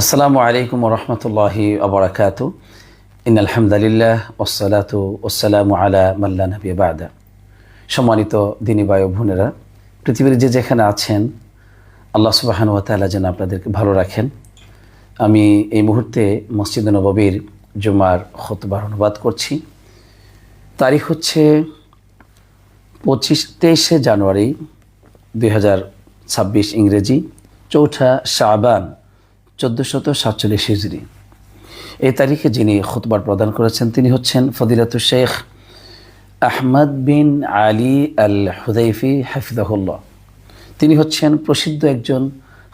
আসসালামু আলাইকুম রহমতুল্লাহি আবরাকাত ইন আলহামদুলিল্লাহ ওসালাতু ওসালামু আলা মাল্লা নবী বাদা। সম্মানিত দিনী বায়ু বোনেরা, পৃথিবীর যে যেখানে আছেন, আল্লাহ সুবাহান তাআলা যেন আপনাদেরকে ভালো রাখেন। আমি এই মুহূর্তে মসজিদ নববীর জুমার খতবার অনুবাদ করছি। তারিখ হচ্ছে পঁচিশ তেইশে জানুয়ারি দুই হাজার ছাব্বিশ ইংরেজি, চৌঠা শাবান। চোদ্দোশত সাতচল্লিশ হিজড়ি এই তারিখে যিনি খুতবার প্রদান করেছেন, তিনি হচ্ছেন ফদিলাতু শেখ আহমদ বিন আলী আল হুদাইফি হাফিজাহুল্লাহ। তিনি হচ্ছেন প্রসিদ্ধ একজন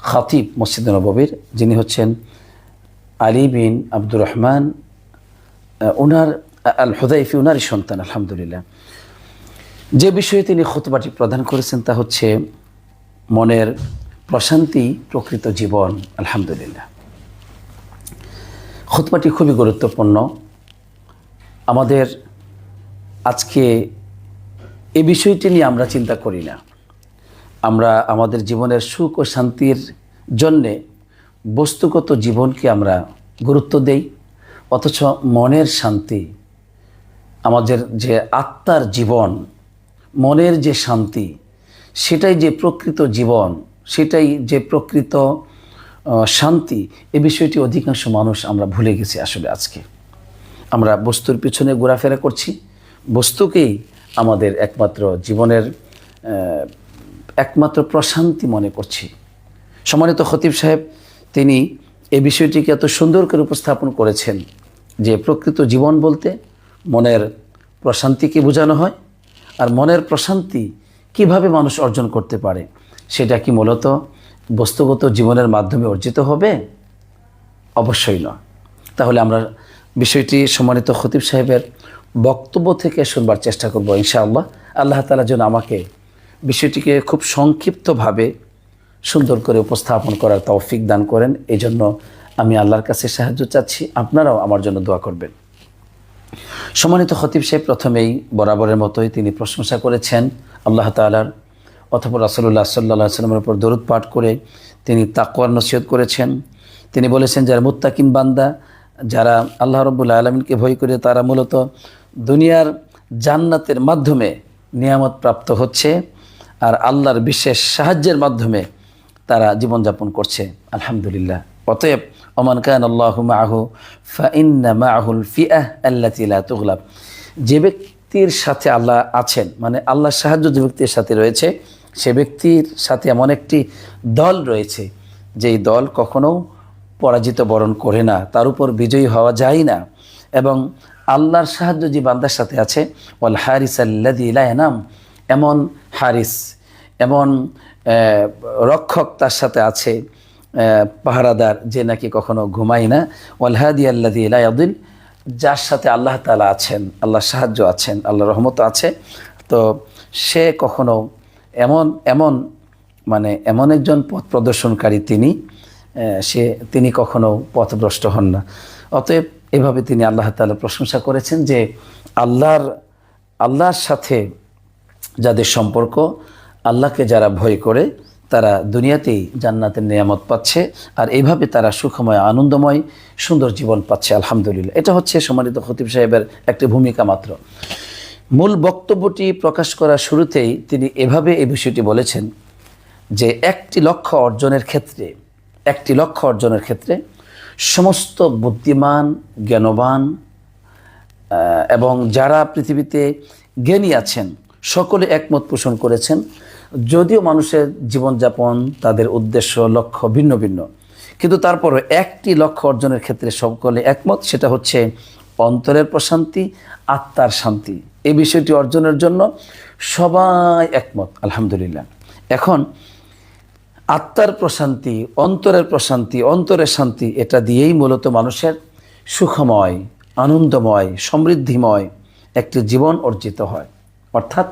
খাতিব মসজিদ নববীর, যিনি হচ্ছেন আলী বিন আব্দুর রহমান ওনার আল হুদাইফি ওনারই সন্তান, আলহামদুলিল্লাহ। যে বিষয়ে তিনি খুতবাটি প্রদান করেছেন তা হচ্ছে মনের প্রশান্তি প্রকৃত জীবন, আলহামদুলিল্লাহ। খুতবাটি খুবই গুরুত্বপূর্ণ। আমাদের আজকে এ বিষয়টি নিয়ে আমরা চিন্তা করি না। আমরা আমাদের জীবনের সুখ ও শান্তির জন্যে বস্তুগত জীবনকে আমরা গুরুত্ব দেই, অথচ মনের শান্তি, আমাদের যে আত্মার জীবন, মনের যে শান্তি, সেটাই যে প্রকৃত জীবন সেটাই যে প্রকৃত শান্তি, এ বিষয়টি অধিকাংশ মানুষ আমরা ভুলে গেছি আসলে আজকে। আমরা বস্তুর পিছনে ঘোরাফেরা করছি। বস্তুকেই আমাদের একমাত্র জীবনের একমাত্র প্রশান্তি মনে করছি। সম্মানিত খতিব সাহেব, তিনি এই বিষয়টিকে এত সুন্দর করে উপস্থাপন করেছেন যে প্রকৃত জীবন বলতে মনের প্রশান্তিকে বোঝানো হয় আর মনের প্রশান্তি কীভাবে মানুষ অর্জন করতে পারে সেটা কি মূলত বস্তুগত জীবনের মাধ্যমে অর্জিত হবে? অবশ্যই নয়। তাহলে আমরা বিষয়টি সম্মানিত খতিব সাহেবের বক্তব্য থেকে শুনবার চেষ্টা করব ইনশাআল্লাহ। আল্লাহ তালা যেন আমাকে বিষয়টিকে খুব সংক্ষিপ্তভাবে সুন্দর করে উপস্থাপন করার তৌফিক দান করেন এই জন্য আমি আল্লাহর কাছে সাহায্য চাচ্ছি। আপনারাও আমার জন্য দোয়া করবেন। সম্মানিত খতিব সাহেব, প্রথমেই বরাবরের মতোই তিনি প্রশংসা করেছেন। আল্লাহ তালার অথবা রাসুল্লাহ সাল্লাহ সাল্লামের উপর দরুদ পাঠ করে তিনি তাকওয়ার নসিহত করেছেন। তিনি বলেছেন, যারা মুত্তাকিন বান্দা, যারা আল্লাহ রব্বুল আলমিনকে ভয় করে, তারা মূলত দুনিয়ার জান্নাতের মাধ্যমে নিয়ামত প্রাপ্ত হচ্ছে আর আল্লাহর বিশেষ সাহায্যের মাধ্যমে তারা জীবনযাপন করছে। আলহামদুলিল্লাহ। অতএব, ওমান কান আল্লাহ মাহু ফাইন্না মাহুল ফিআহ আল্লাতি লা তুগলাব। যে ব্যক্তির সাথে আল্লাহ আছেন মানে আল্লাহর সাহায্য যে ব্যক্তির সাথে রয়েছে সে ব্যক্তির সাথে এমন একটি দল রয়েছে, যেই দল কখনো পরাজিত বরণ করে না, তার উপর বিজয়ী হওয়া যায় না। এবং আল্লাহর সাহায্য যে বান্দার সাথে আছে, ওয়াল হারিস আল্লাদি নাম এমন হারিস, এমন রক্ষক তার সাথে আছে পাহারাদার যে নাকি কখনো ঘুমায় না। ওয়ালহাদি আল্লাদি ইলায়াদিল যার সাথে আল্লাহ তালা আছেন আল্লাহ সাহায্য আছেন আল্লাহ রহমত আছে। তো সে কখনো এমন এমন মানে এমন একজন পথ প্রদর্শনকারী তিনি সে, তিনি কখনো পথভ্রষ্ট হন না। অতএব এভাবে তিনি আল্লাহ তালা প্রশংসা করেছেন যে আল্লাহর আল্লাহর সাথে যাদের সম্পর্ক, আল্লাহকে যারা ভয় করে, তারা দুনিয়াতেই জান্নাতের নিয়ামত পাচ্ছে আর এইভাবে তারা সুখময়, আনন্দময়, সুন্দর জীবন পাচ্ছে, আলহামদুলিল্লাহ। এটা হচ্ছে সম্মানিত খতিব সাহেবের একটি ভূমিকা মাত্র। মূল বক্তব্যটি প্রকাশ করার শুরুতেই তিনি এভাবে এই বিষয়টি বলেছেন যে একটি লক্ষ্য অর্জনের ক্ষেত্রে, একটি লক্ষ্য অর্জনের ক্ষেত্রে সমস্ত বুদ্ধিমান, জ্ঞানবান এবং যারা পৃথিবীতে জ্ঞানী আছেন, সকলে একমত পোষণ করেছেন, যদিও মানুষের জীবনযাপন, তাদের উদ্দেশ্য, লক্ষ্য ভিন্ন ভিন্ন। কিন্তু তারপরও একটি লক্ষ্য অর্জনের ক্ষেত্রে সকলে একমত, সেটা হচ্ছে অন্তরের প্রশান্তি, আত্মার শান্তি। এই বিষয়টি অর্জনের জন্য সবাই একমত, আলহামদুলিল্লাহ। এখন আত্মার প্রশান্তি, অন্তরের প্রশান্তি, অন্তরের শান্তি, এটা দিয়েই মূলত মানুষের সুখময়, আনন্দময়, সমৃদ্ধিময় একটি জীবন অর্জিত হয়। অর্থাৎ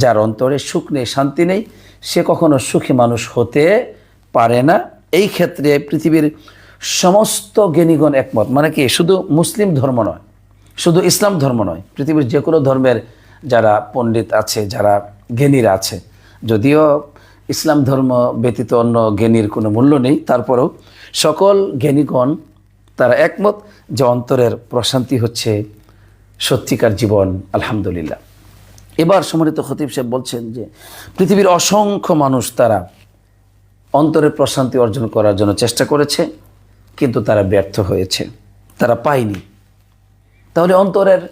যার অন্তরে সুখ নেই, শান্তি নেই, সে কখনো সুখী মানুষ হতে পারে না। এই ক্ষেত্রে পৃথিবীর সমস্ত জ্ঞানীগণ একমত। মানে কি? শুধু মুসলিম ধর্ম নয় শুধু ইসলাম ধর্ম নয়, পৃথিবীর যে কোনো ধর্মের যারা পণ্ডিত আছে, যারা জ্ঞানীরা আছে, যদিও ইসলাম ধর্ম ব্যতীত অন্য জ্ঞানীর কোনো মূল্য নেই, তারপরেও সকল জ্ঞানীগণ তারা একমত যে অন্তরের প্রশান্তি হচ্ছে সত্যিকার জীবন, আলহামদুলিল্লাহ। এবার সম্মানিত খতিব সাহেব বলছেন যে, পৃথিবীর অসংখ্য মানুষ তারা অন্তরের প্রশান্তি অর্জন করার জন্য চেষ্টা করেছে, কিন্তু তারা ব্যর্থ হয়েছে, তারা পায়নি। তাহলে অন্তরের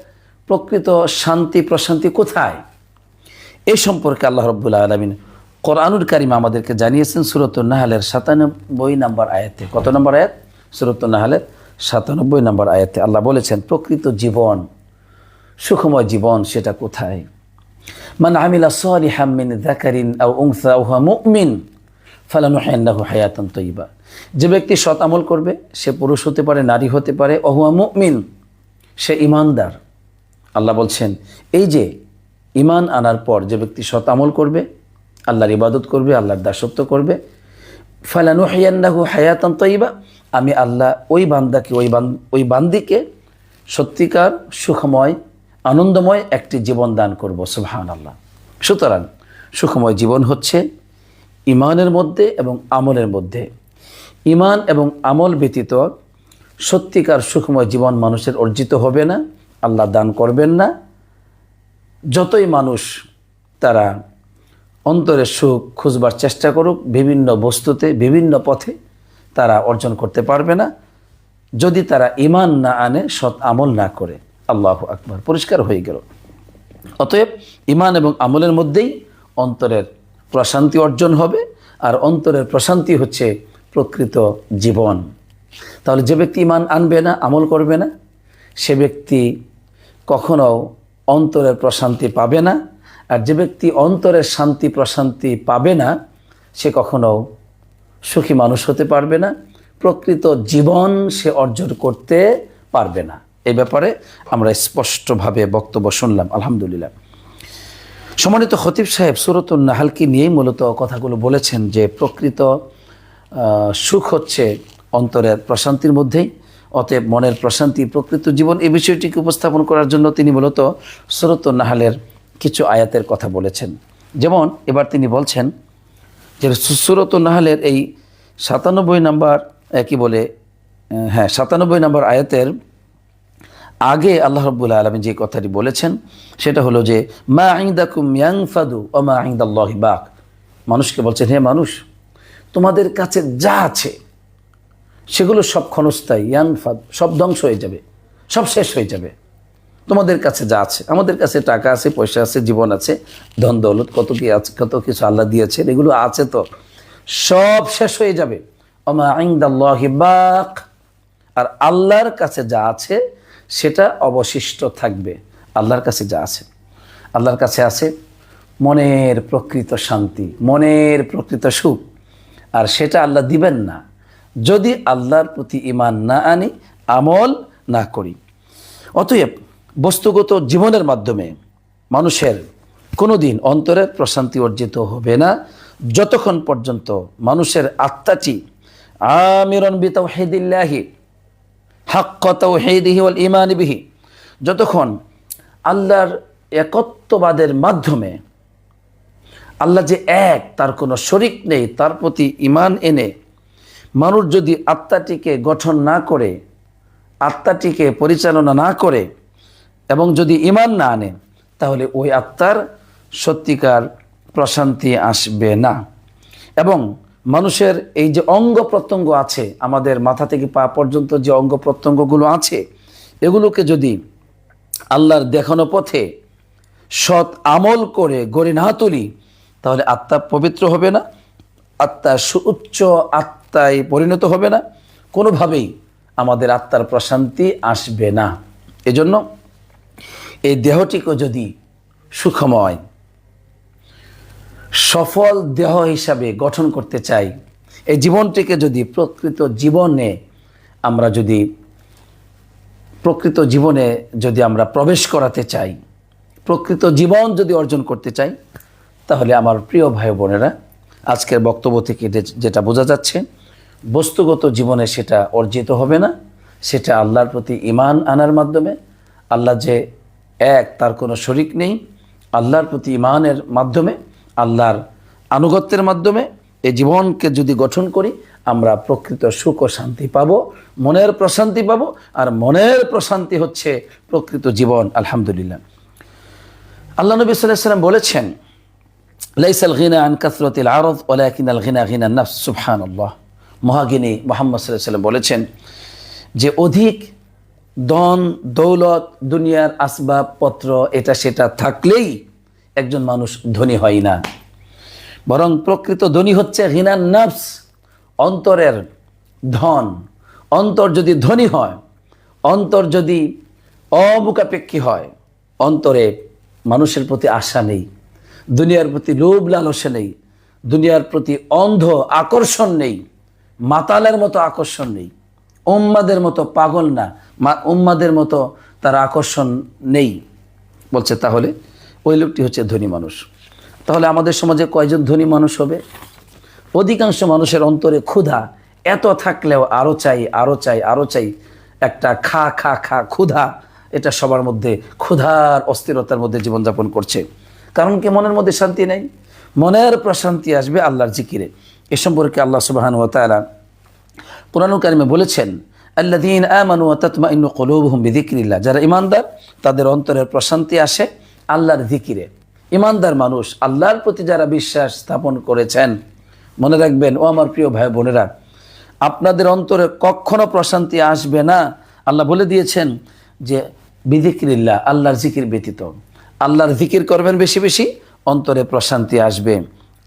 প্রকৃত শান্তি, প্রশান্তি কোথায়? এই সম্পর্কে আল্লাহ রব্বুল্লাহ আলমিন কোরআনুল কারিম আমাদেরকে জানিয়েছেন সুরত নাহালের সাতানব্বই নম্বর আয়াতে। কত নম্বর আয়াত? সুরত নাহালের সাতানব্বই নম্বর আয়াতে আল্লাহ বলেছেন, প্রকৃত জীবন, সুখময় জীবন সেটা কোথায়? মান আমিলা সালিহাম মিন যাকারিন আও উনসা আও হুয়া মুমিন ফালানুহিয়ান্নাহু হায়াতান তয়্যিবা যে ব্যক্তি সৎ আমল করবে, সে পুরুষ হতে পারে, নারী হতে পারে অহুয়া মুমিন। সে ইমানদার। আল্লাহ বলছেন, এই যে ইমান আনার পর যে ব্যক্তি সৎ আমল করবে, আল্লাহর ইবাদত করবে, আল্লাহর দাসত্ব করবে ফালানু হায়ান্নাহু হায়াতান তৈবা আমি আল্লাহ ওই বান্দাকে, ওই বান, ওই বান্দিকে সত্যিকার সুখময়, আনন্দময় একটি জীবন দান করব সুবহান আল্লাহ সুতরাং সুখময় জীবন হচ্ছে ইমানের মধ্যে এবং আমলের মধ্যে। ইমান এবং আমল ব্যতীত সত্যিকার সুখময় জীবন মানুষের অর্জিত হবে না, আল্লাহ দান করবেন না। যতই মানুষ তারা অন্তরের সুখ খুঁজবার চেষ্টা করুক, বিভিন্ন বস্তুতে, বিভিন্ন পথে তারা অর্জন করতে পারবে না। যদি তারা ইমান না আনে, সৎ আমল না করে। আল্লাহ আকবার, পরিষ্কার হয়ে গেল। অতএব ইমান এবং আমলের মধ্যেই অন্তরের প্রশান্তি অর্জন হবে, আর অন্তরের প্রশান্তি হচ্ছে প্রকৃত জীবন। তাহলে যে ব্যক্তি ইমান আনবে না, আমল করবে না, সে ব্যক্তি কখনো অন্তরের প্রশান্তি পাবে না, আর যে ব্যক্তি অন্তরের শান্তি প্রশান্তি পাবে না, সে কখনো সুখী মানুষ হতে পারবে না, প্রকৃত জীবন সে অর্জন করতে পারবে না। এ ব্যাপারে আমরা স্পষ্টভাবে বক্তব্য শুনলাম, আলহামদুলিল্লাহ। সম্মানিত খতিব সাহেব সুরতুল নাহালকে নিয়েই মূলত কথাগুলো বলেছেন যে প্রকৃত সুখ হচ্ছে অন্তরের প্রশান্তির মধ্যেই, অতএব মনের প্রশান্তি, প্রকৃত জীবন এই বিষয়টিকে উপস্থাপন করার জন্য তিনি মূলত সুরতুল নাহালের কিছু আয়াতের কথা বলেছেন। যেমন এবার তিনি বলছেন যে সুরতুল নাহালের এই সাতানব্বই নাম্বার কি বলে হ্যাঁ সাতানব্বই নাম্বার আয়াতের আগে আল্লাহ রব্বুল্লাহ আলমী যে কথাটি বলেছেন, সেটা হলো যে, মা আইদাকুম ইয়াংফাদু ও মা আইদাল্লাহ বাক। মানুষকে বলছেন, হে মানুষ, তোমাদের কাছে যা আছে সেগুলো সব ক্ষণস্থায়ী ইয়ানফাদ সব ধ্বংস হয়ে যাবে, সব শেষ হয়ে যাবে। তোমাদের কাছে যা আছে, আমাদের কাছে টাকা আছে, পয়সা আছে, জীবন আছে, ধন দৌলত, কত কি আছে, কত কিছু আল্লাহ দিয়েছেন, এগুলো আছে তো। সব শেষ হয়ে যাবে। আর আল্লাহর কাছে যা আছে, সেটা অবশিষ্ট থাকবে। আল্লাহর কাছে যা আছে, আল্লাহর কাছে আছে মনের প্রকৃত শান্তি, মনের প্রকৃত সুখ। আর সেটা আল্লাহ দিবেন না। যদি আল্লাহর প্রতি ইমান না আনি, আমল না করি। অতএব বস্তুগত জীবনের মাধ্যমে মানুষের কোনো দিন অন্তরের প্রশান্তি অর্জিত হবে না। যতক্ষণ পর্যন্ত মানুষের আত্মাটি আমিরন বিতাহিদিল্লাহি হাক্কতাও হেদিহি ওয়াল ইমান বিহি, যতক্ষণ আল্লাহর একত্ববাদের মাধ্যমে আল্লাহ যে এক, তার কোনো শরিক নেই, তার প্রতি ইমান এনে মানুষ যদি আত্মাটিকে গঠন না করে, আত্মাটিকে পরিচালনা না করে এবং যদি ইমান না আনে, তাহলে ওই আত্মার সত্যিকার প্রশান্তি আসবে না। এবং মানুষের এই যে অঙ্গ প্রত্যঙ্গ আছে, আমাদের মাথা থেকে পা পর্যন্ত যে অঙ্গ প্রত্যঙ্গগুলো আছে, এগুলোকে যদি আল্লাহর দেখানো পথে সৎ আমল করে গড়ে না তুলি, তাহলে আত্মা পবিত্র হবে না। আত্মা সুউচ্চ আত্মায় পরিণত হবে না। কোনোভাবেই আমাদের আত্মার প্রশান্তি আসবে না। এজন্য এই দেহটিকে যদি সুখময়, সফল দেহ হিসাবে গঠন করতে চাই, এই জীবনটিকে যদি প্রকৃত জীবনে আমরা যদি, প্রকৃত জীবনে যদি আমরা প্রবেশ করাতে চাই, প্রকৃত জীবন যদি অর্জন করতে চাই, তাহলে আমার প্রিয় ভাই বোনেরা, আজকের বক্তব্য থেকে যেটা বোঝা যাচ্ছে বস্তুগত জীবনে সেটা অর্জিত হবে না, সেটা আল্লাহর প্রতি ইমান আনার মাধ্যমে। আল্লাহ যে এক, তার কোনো শরিক নেই। আল্লাহর প্রতি ইমানের মাধ্যমে, আল্লাহর আনুগত্যের মাধ্যমে এই জীবনকে যদি গঠন করি, আমরা প্রকৃত সুখ ও শান্তি পাব, মনের প্রশান্তি পাব, আর মনের প্রশান্তি হচ্ছে প্রকৃত জীবন, আলহামদুলিল্লাহ। আল্লাহ নবী সাল্লাম বলেছেন, লাইসাল গিনা আন কাসরতিল আরদ ওলাকিন আল গিনা গিনা নফস সুবহান আল্লাহ মহাগিনী মোহাম্মদ সাল্লাম বলেছেন যে অধিক দন দৌলত, দুনিয়ার আসবাবপত্র এটা সেটা থাকলেই একজন মানুষ ধনী হয় না। বরং প্রকৃত ধনী হচ্ছে হিনান নফস, অন্তরের ধন। অন্তর যদি ধনী হয়, অন্তর যদি অমুখাপেক্ষী হয়, অন্তরে মানুষের প্রতি আশা নেই, দুনিয়ার প্রতি লোভ লালসা নেই, দুনিয়ার প্রতি অন্ধ আকর্ষণ নেই। মাতালের মতো আকর্ষণ নেই। উম্মাদের মতো পাগল না। উম্মাদের মতো তার আকর্ষণ নেই। বলছে, তাহলে ওই লোকটি হচ্ছে ধনী মানুষ। তাহলে আমাদের সমাজে কয়জন ধনী মানুষ হবে? অধিকাংশ মানুষের অন্তরে ক্ষুধা, এত থাকলেও আরও চাই আরও চাই আরও চাই। একটা খা খা খা, ক্ষুধা, এটা সবার মধ্যে ক্ষুধার অস্থিরতার মধ্যে জীবনযাপন করছে। কারণ কি মনের মধ্যে শান্তি নেই? মনের প্রশান্তি আসবে আল্লাহর জিকিরে। এ সম্পর্কে আল্লাহ সুবাহান ও তালা কোরআনুল কারিমে বলেছেন আল্লাদিন আমানু তাতমা ইন্নু কলুবহুম বিদিক্রিল্লাহ যারা ইমানদার তাদের অন্তরের প্রশান্তি আসে আল্লাহর জিকিরে। ইমানদার মানুষ আল্লাহর প্রতি যারা বিশ্বাস স্থাপন করেছেন, মনে রাখবেন, ও আমার প্রিয় ভাই বোনেরা, আপনাদের অন্তরে কখনো প্রশান্তি আসবে না। আল্লাহ বলে দিয়েছেন যে বিদিক্রিল্লাহ আল্লাহর জিকির ব্যতীত। আল্লাহর জিকির করবেন বেশি বেশি, অন্তরে প্রশান্তি আসবে।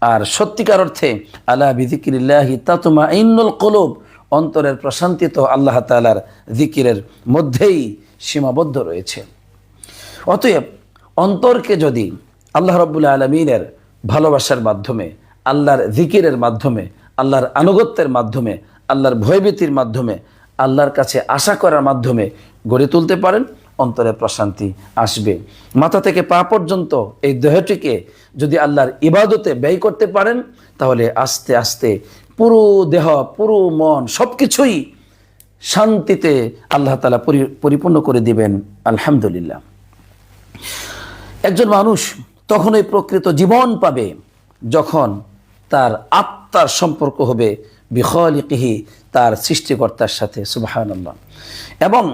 আর সত্যিকার অর্থে আল্লাহ বিদিকিরিল্লাহি তাতমা ইন্নুল কলব, অন্তরের প্রশান্তি তো আল্লাহ তালার জিকিরের মধ্যেই সীমাবদ্ধ রয়েছে। অতএব, অন্তরকে যদি আল্লাহ রব্বুল্লা আলমিনের ভালোবাসার মাধ্যমে, আল্লাহর জিকিরের মাধ্যমে, আল্লাহর আনুগত্যের মাধ্যমে, আল্লাহর ভয়ভীতির মাধ্যমে, আল্লাহর কাছে আশা করার মাধ্যমে গড়ে তুলতে পারেন অন্তরে প্রশান্তি আসবে। মাথা থেকে পা পর্যন্ত এই দেহটিকে যদি আল্লাহর ইবাদতে ব্যয় করতে পারেন, তাহলে আস্তে আস্তে পুরো দেহ, পুরো মন সব কিছুই শান্তিতে আল্লাহ তালা পরিপূর্ণ করে দিবেন। আলহামদুলিল্লাহ। একজন মানুষ তখনই প্রকৃত জীবন পাবে যখন তার আত্মার সম্পর্ক হবে বিখলিকিহি, তার সৃষ্টিকর্তার সাথে সুবাহান্লাহ এবং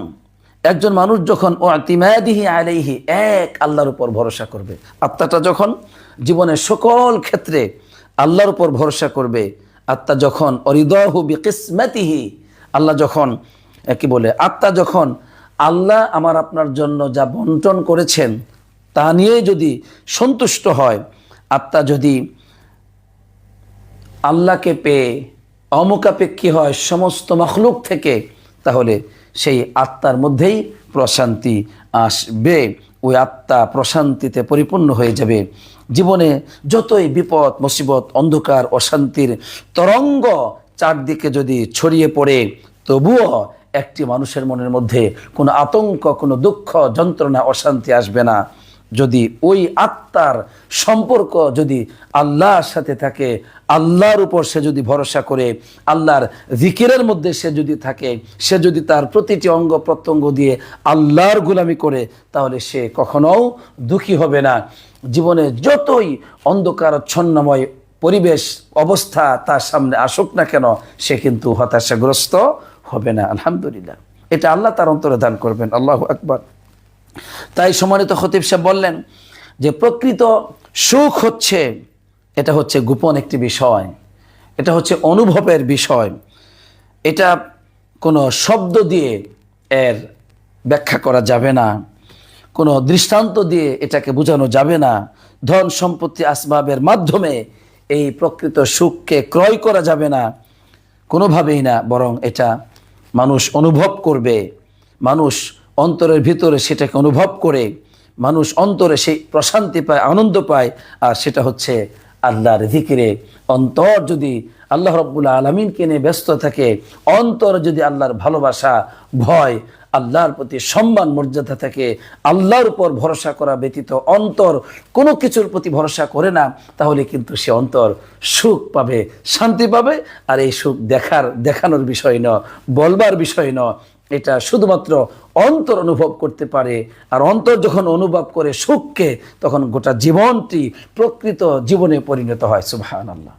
একজন মানুষ যখন ও আতিমাদিহি আলাইহি, এক আল্লাহর উপর ভরসা করবে। আত্মাটা যখন জীবনের সকল ক্ষেত্রে আল্লাহর উপর ভরসা করবে, আত্মা যখন অরিদহু বিকিসমাতিহি, আল্লাহ যখন কি বলে, আত্মা যখন আল্লাহ আমার আপনার জন্য যা বন্টন করেছেন, তা নিয়ে যদি সন্তুষ্ট হয়, আত্মা যদি আল্লাহকে পেয়ে অমুখাপেক্ষী হয় সমস্ত মখলুক থেকে, তাহলে সেই আত্মার মধ্যেই প্রশান্তি আসবে। ওই আত্মা প্রশান্তিতে পরিপূর্ণ হয়ে যাবে। জীবনে যতই বিপদ, মুসিবত, অন্ধকার, অশান্তির তরঙ্গ চারদিকে যদি ছড়িয়ে পড়ে, তবুও একটি মানুষের মনের মধ্যে কোনো আতঙ্ক, কোনো দুঃখ, যন্ত্রণা, অশান্তি আসবে না। যদি ওই আত্মার সম্পর্ক যদি আল্লাহর সাথে থাকে, আল্লাহর উপর সে যদি ভরসা করে, আল্লাহর জিকিরের মধ্যে সে যদি থাকে, সে যদি তার প্রতিটি অঙ্গ প্রত্যঙ্গ দিয়ে আল্লাহর গুলামি করে, তাহলে সে কখনো দুঃখী হবে না। জীবনে যতই অন্ধকার অন্ধকারচ্ছন্নময় পরিবেশ, অবস্থা তার সামনে আসুক না কেন, সে কিন্তু হতাশাগ্রস্ত হবে না। আলহামদুলিল্লাহ। এটা আল্লাহ তার অন্তরে দান করবেন। আল্লাহ আকবর। তাই সম্মানিত খতিব সাহেব বললেন যে প্রকৃত সুখ হচ্ছে, এটা হচ্ছে গোপন একটি বিষয়, এটা হচ্ছে অনুভবের বিষয়। এটা কোনো শব্দ দিয়ে এর ব্যাখ্যা করা যাবে না, কোনো দৃষ্টান্ত দিয়ে এটাকে বোঝানো যাবে না। ধন সম্পত্তি আসবাবের মাধ্যমে এই প্রকৃত সুখকে ক্রয় করা যাবে না, কোনোভাবেই না, বরং এটা মানুষ অনুভব করবে। মানুষ অন্তরের ভিতরে সেটাকে অনুভব করে মানুষ অন্তরে সেই প্রশান্তি পায়, আনন্দ পায়, আর সেটা হচ্ছে আল্লাহর জিকিরে। অন্তর যদি আল্লাহ রব্বুল্লা আলমিনকে নিয়ে ব্যস্ত থাকে, অন্তর যদি আল্লাহর ভালোবাসা, ভয় আল্লাহর প্রতি সম্মান, মর্যাদা থাকে আল্লাহর উপর ভরসা করা ব্যতীত অন্তর কোনো কিছুর প্রতি ভরসা করে না, তাহলে কিন্তু সে অন্তর সুখ পাবে, শান্তি পাবে। আর এই সুখ দেখার, দেখানোর বিষয় ন বলবার বিষয় ন এটা শুধুমাত্র অন্তর অনুভব করতে পারে। আর অন্তর যখন অনুভব করে সুখকে, তখন গোটা জীবনটি প্রকৃত জীবনে পরিণত হয় সুবহান আল্লাহ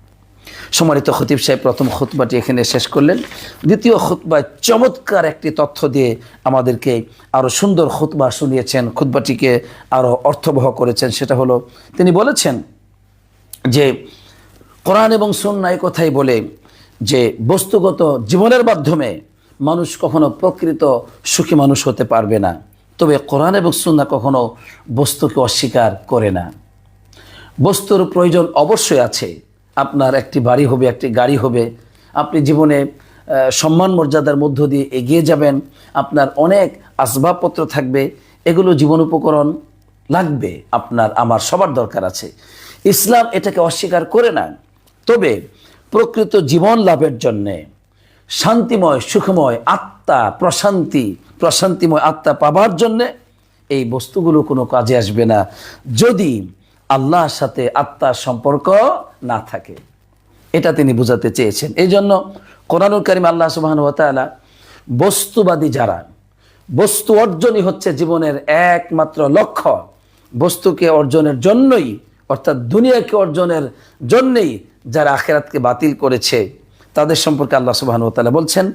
সম্মানিত খতিব সাহেব, প্রথম খুতবাটি এখানে শেষ করলেন। দ্বিতীয় খুতবায় চমৎকার একটি তথ্য দিয়ে আমাদেরকে আরও সুন্দর খুতবা শুনিয়েছেন, খুতবাটিকে আরও অর্থবহ করেছেন। সেটা হলো, তিনি বলেছেন যে, কোরআন এবং সুন্না এই কথাই বলে যে, বস্তুগত জীবনের মাধ্যমে মানুষ কখনো প্রকৃত সুখী মানুষ হতে পারবে না। তবে কোরআন এবং সুন্না কখনো বস্তুকে অস্বীকার করে না। বস্তুর প্রয়োজন অবশ্যই আছে। আপনার একটি বাড়ি হবে, একটি গাড়ি হবে। আপনি জীবনে সম্মান মর্যাদার মধ্য দিয়ে এগিয়ে যাবেন। আপনার অনেক আসবাবপত্র থাকবে। এগুলো জীবন উপকরণ লাগবে। আপনার, আমার সবার দরকার আছে। ইসলাম এটাকে অস্বীকার করে না। তবে প্রকৃত জীবন লাভের জন্যে শান্তিময়, সুখময় আত্মা, প্রশান্তি, প্রশান্তিময় আত্মা পাবার জন্যে এই বস্তুগুলো কোনো কাজে আসবে না। যদি আল্লাহর সাথে আত্মার সম্পর্ক না থাকে। এটা তিনি বুঝাতে চেয়েছেন। এই জন্য কোরআনুল করিম আল্লাহ সুবাহন তাআলা বস্তুবাদী যারা, বস্তু অর্জনই হচ্ছে জীবনের একমাত্র লক্ষ্য। বস্তুকে অর্জনের জন্যই, অর্থাৎ দুনিয়াকে অর্জনের জন্যই যারা আখেরাতকে বাতিল করেছে, তাদের সম্পর্কে আল্লাহ সুবাহন তাআলা বলছেন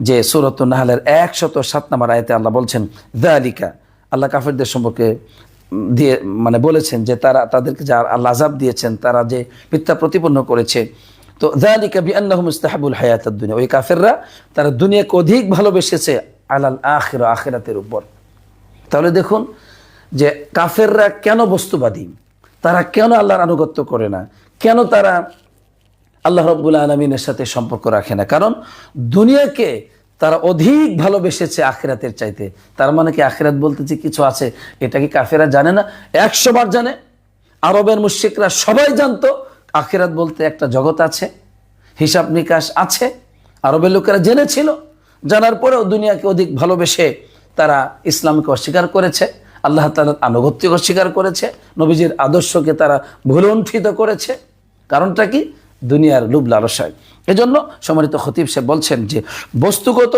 যে সুরত নাহালের একশত সাত নম্বর আয়তে আল্লাহ বলছেন দালিকা আল্লাহ কাফেরদের সম্পর্কে দিয়ে মানে বলেছেন যে তারা তাদেরকে যা আল্লাহ আজাব দিয়েছেন, তারা যে মিথ্যা প্রতিপন্ন করেছে। তো দালিকা বিআন্নাহুম ইস্তাহাবুল হায়াতাদ দুনিয়া। ওই কাফেররা, তারা দুনিয়াকে অধিক ভালোবেসেছে আলাল আখির, আখিরাতের উপর। তাহলে দেখুন যে কাফেররা কেন বস্তুবাদী? তারা কেন আল্লাহর আনুগত্য করে না? কেন তারা আল্লাহ রব্বুল আলমিনের সাথে সম্পর্ক রাখে না? কারণ দুনিয়াকে তারা অধিক ভালোবেসেছে আখেরাতের চাইতে। তার মানে কি আখেরাত বলতে যে কিছু আছে, এটা কি কাফেরা জানে না? একশো বার জানে। আরবের মুশিকরা সবাই জানতো আখেরাত বলতে একটা জগৎ আছে, হিসাব নিকাশ আছে, আরবের লোকেরা জেনেছিল। জানার পরেও দুনিয়াকে অধিক ভালোবেসে তারা ইসলামকে অস্বীকার করেছে, আল্লাহ তালার আনুগত্য অস্বীকার করেছে, নবীজির আদর্শকে তারা ভুলুণ্ঠিত করেছে। কারণটা কি? দুনিয়ার লুব লালসায় এজন্য সম্মানিত খতিব সে বলছেন যে বস্তুগত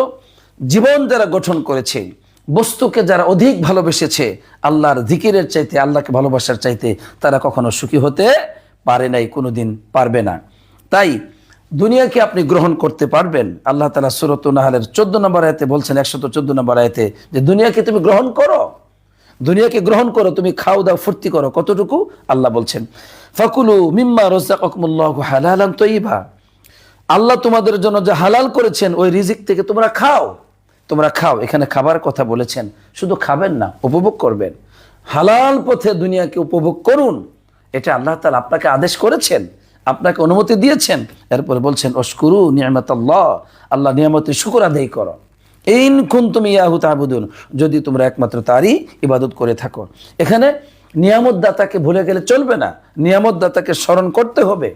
জীবন যারা গঠন করেছে, বস্তুকে যারা অধিক ভালোবেসেছে, আল্লাহর জিকিরের চাইতে, আল্লাহকে ভালোবাসার চাইতে, তারা কখনো সুখী হতে পারে নাই, কোনোদিন পারবে না। তাই দুনিয়াকে আপনি গ্রহণ করতে পারবেন। আল্লাহ তালা সুরত নাহালের চোদ্দ নম্বর আয়তে বলছেন, একশত চোদ্দ নম্বর আয়তে যে দুনিয়াকে তুমি গ্রহণ করো, দুনিয়াকে গ্রহণ করো, তুমি খাও দাও, ফুর্তি করো, কতটুকু আল্লাহ বলছেন, ফাকুলু মিম্মা রোজাকুল্লাহ হালালান তৈবা আল্লাহ তোমাদের জন্য যা হালাল করেছেন, ওই রিজিক থেকে তোমরা খাও। তোমরা খাও। এখানে খাবার কথা বলেছেন। শুধু খাবেন না, উপভোগ করবেন। হালাল পথে দুনিয়াকে উপভোগ করুন। এটা আল্লাহ তালা আপনাকে আদেশ করেছেন, আপনাকে অনুমতি দিয়েছেন। এরপরে বলছেন অস্কুরু নিয়ামত আল্লাহ আল্লাহ নিয়ামতের শুকুর আদায় করো। ইন খুন তুমি ইয়াহু তাহবুদুন যদি তোমরা একমাত্র তারই ইবাদত করে থাকো। এখানে নিয়ামত দাতাকে ভুলে গেলে চলবে না। নিয়ামত দাতাকে স্মরণ করতে হবে।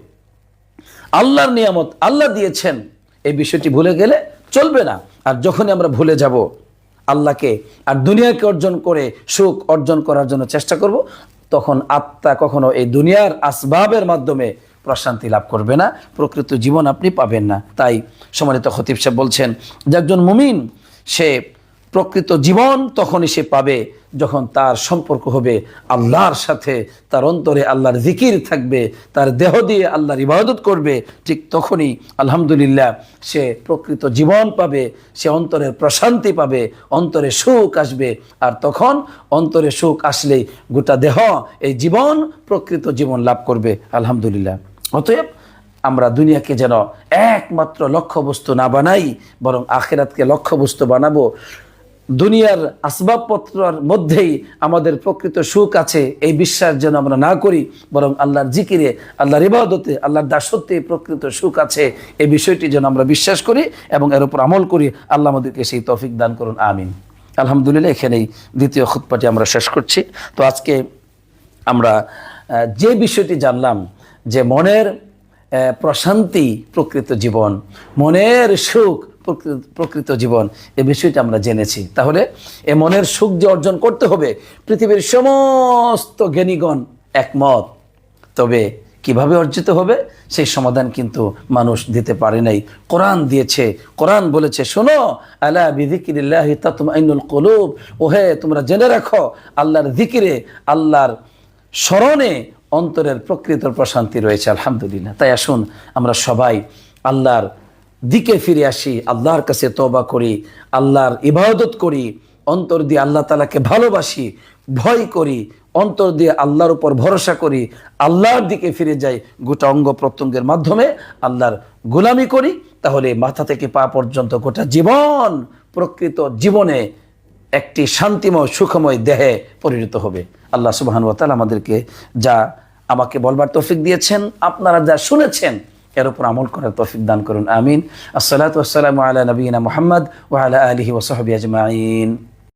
আল্লাহর নিয়ামত আল্লাহ দিয়েছেন, এই বিষয়টি ভুলে গেলে চলবে না। আর যখনই আমরা ভুলে যাব, আল্লাহকে আর দুনিয়াকে অর্জন করে, সুখ অর্জন করার জন্য চেষ্টা করব, তখন আত্মা কখনো এই দুনিয়ার আসবাবের মাধ্যমে প্রশান্তি লাভ করবে না, প্রকৃত জীবন আপনি পাবেন না। তাই সম্মানিত খতিব সাহেব বলছেন যে একজন মুমিন, সে প্রকৃত জীবন তখনই সে পাবে যখন তার সম্পর্ক হবে আল্লাহর সাথে। তার অন্তরে আল্লাহর জিকির থাকবে, তার দেহ দিয়ে আল্লাহর ইবাদত করবে। ঠিক তখনই, আলহামদুলিল্লাহ, সে প্রকৃত জীবন পাবে, সে অন্তরের প্রশান্তি পাবে, অন্তরে সুখ আসবে। আর তখন অন্তরে সুখ আসলেই গোটা দেহ, এই জীবন, প্রকৃত জীবন লাভ করবে, আলহামদুলিল্লাহ। অতএব আমরা দুনিয়াকে যেন একমাত্র লক্ষ্যবস্তু না বানাই, বরং আখেরাতকে লক্ষ্যবস্তু বানাবো। দুনিয়ার আসবাবপত্রর মধ্যেই আমাদের প্রকৃত সুখ আছে। এই বিশ্বাস যেন আমরা না করি, বরং আল্লাহর জিকিরে, আল্লাহর ইবাদতে, আল্লাহর দাসত্বে প্রকৃত সুখ আছে। এই বিষয়টি যেন আমরা বিশ্বাস করি এবং এর উপর আমল করি। আল্লাহ আমাদেরকে সেই তফিক দান করুন। আমিন। আলহামদুলিল্লাহ, এখানেই দ্বিতীয় খুতপাটি আমরা শেষ করছি। তো আজকে আমরা যে বিষয়টি জানলাম যে মনের প্রশান্তি প্রকৃত জীবন, মনের সুখ প্রকৃত- জীবন, এ বিষয়টা আমরা জেনেছি। তাহলে এ মনের সুখ যে অর্জন করতে হবে, পৃথিবীর সমস্ত জ্ঞানীগণ একমত। তবে কীভাবে অর্জিত হবে, সেই সমাধান কিন্তু মানুষ দিতে পারে নাই। কোরআন দিয়েছে, কোরআন বলেছে, শোনো, আলা বিধিকিরিল্লাহি তাতমাইনুল কুলুব। ওহে, তোমরা জেনে রাখো, আল্লাহর জিকিরে, আল্লাহর স্মরণে অন্তরের প্রকৃত প্রশান্তি রয়েছে, আলহামদুলিল্লাহ। তাই আসুন, আমরা সবাই আল্লাহর দিকে ফিরে আসি, আল্লাহর কাছে তবা করি, আল্লাহর ইবাদত করি, অন্তর দিয়ে আল্লাহ তালাকে ভালোবাসি, ভয় করি, অন্তর দিয়ে আল্লাহর উপর ভরসা করি, আল্লাহর দিকে ফিরে যাই, গোটা অঙ্গ প্রত্যঙ্গের মাধ্যমে আল্লাহর গোলামি করি, তাহলে মাথা থেকে পা পর্যন্ত গোটা জীবন প্রকৃত জীবনে একটি শান্তিময়, সুখময় দেহে পরিণত হবে। আল্লাহ সুবাহান আমাদেরকে যা আমাকে বলবার তৌফিক দিয়েছেন, আপনারা যা শুনেছেন এর উপর আমল করার তৌফিক দান করুন, আমিন। আসসালাতু আসসালামু আলা নবীনা মোহাম্মদ ওয়া আলা আলিহি ওয়া সাহবিহি আজমাইন।